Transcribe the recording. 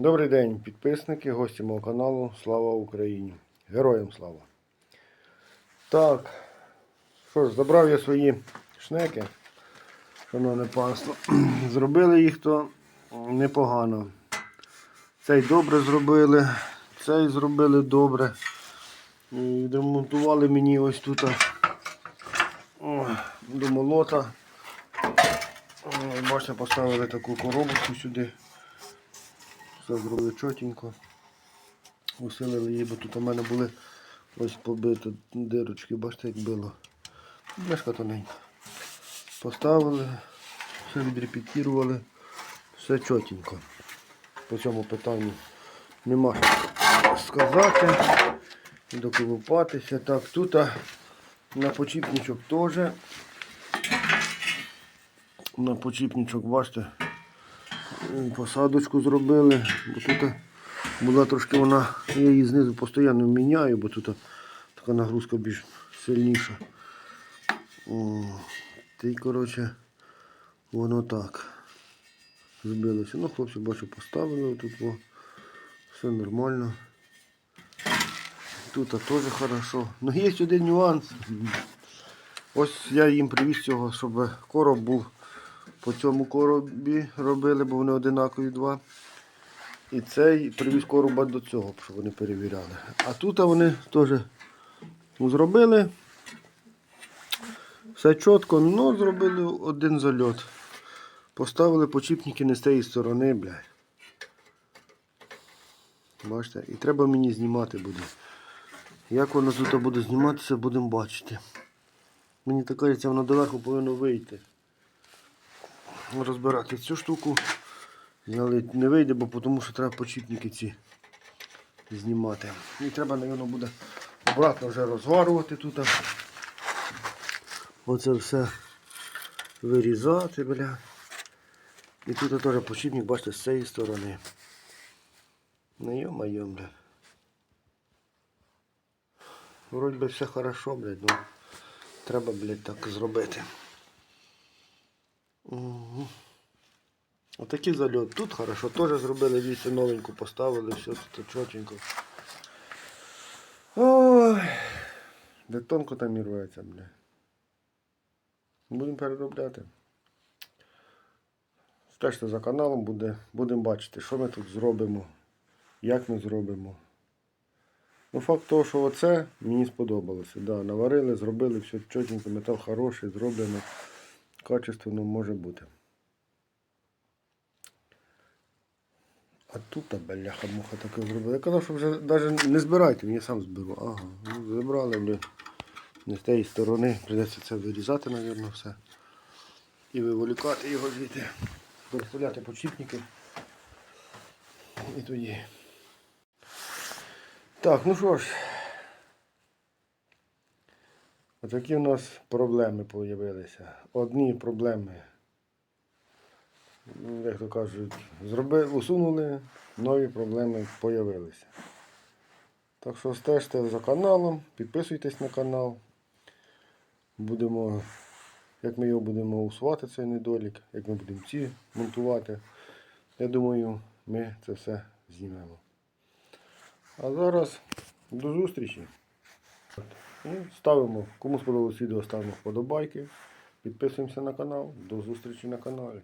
Добрий день, підписники, гості мого каналу. Слава Україні! Героям слава! Так, що ж, забрав я свої шнеки, шановне панство. Зробили їх то непогано. Цей добре зробили, цей зробили добре. І Відремонтували мені ось тут о, до молота. Бачите, поставили таку коробочку сюди. Все зробили чотенько. Усилили її, бо тут у мене були ось побиті дирочки, бачите, як було. Бляшка тоненька. Поставили, все відрепетірували, все чотенько. По цьому питанню нема що сказати, доколупатися. Так, тут на почіпничок теж. На почіпничок, бачите, посадочку зробили, бо тут була трошки вона, я її знизу постійно міняю, бо тут така нагрузка більш сильніша. Ти, коротше, воно так збилося. Ну, хлопці, бачу, поставили тут, о, все нормально. Тут теж хорошо. Ну є один нюанс. Ось я їм привіз цього, щоб короб був по цьому коробі робили, бо вони одинакові два. І цей привіз короба до цього, щоб вони перевіряли. А тут вони теж зробили. Все чітко, але зробили один зальот. Поставили почіпники не з тієї сторони, блядь. Бачите? І треба мені знімати буде. Як воно тут буде зніматися, будемо бачити. Мені так кажеться, воно далеко повинно вийти розбирати цю штуку. Але не вийде, бо тому що треба почіпники ці знімати. І треба, мабуть, буде обратно вже розварувати тут. Оце все вирізати, бля. І тут теж почіпник, бачите, з цієї сторони. Ну йо-моє, бля. Вроді би все хорошо, блядь, ну треба, блядь, так зробити. Угу. Отакий зальот. Тут хорошо, теж зробили вісі новеньку, поставили, все тут чотенько. Ой, де тонко там і рветься, бля. Будемо переробляти. Стежте за каналом, буде, будемо бачити, що ми тут зробимо, як ми зробимо. Ну, факт того, що оце мені сподобалося. Да, наварили, зробили, все чотенько, метал хороший, зроблено качественно може бути. А тут бляха-муха таке зробили. Я казав, що вже навіть не збирайте, я сам зберу. Ага, ну, забрали, блін. Не з тієї сторони. Придеться це вирізати, мабуть, все. І виволікати його звідти. Переставляти почіпники. І тоді. Так, ну що ж. Отакі у нас проблеми з'явилися. Одні проблеми, ну, як то кажуть, зроби, усунули, нові проблеми з'явилися. Так що стежте за каналом, підписуйтесь на канал. Будемо, як ми його будемо усувати, цей недолік, як ми будемо ці монтувати. Я думаю, ми це все знімемо. А зараз до зустрічі! І ставимо, кому сподобалось відео, ставимо вподобайки. Підписуємося на канал. До зустрічі на каналі.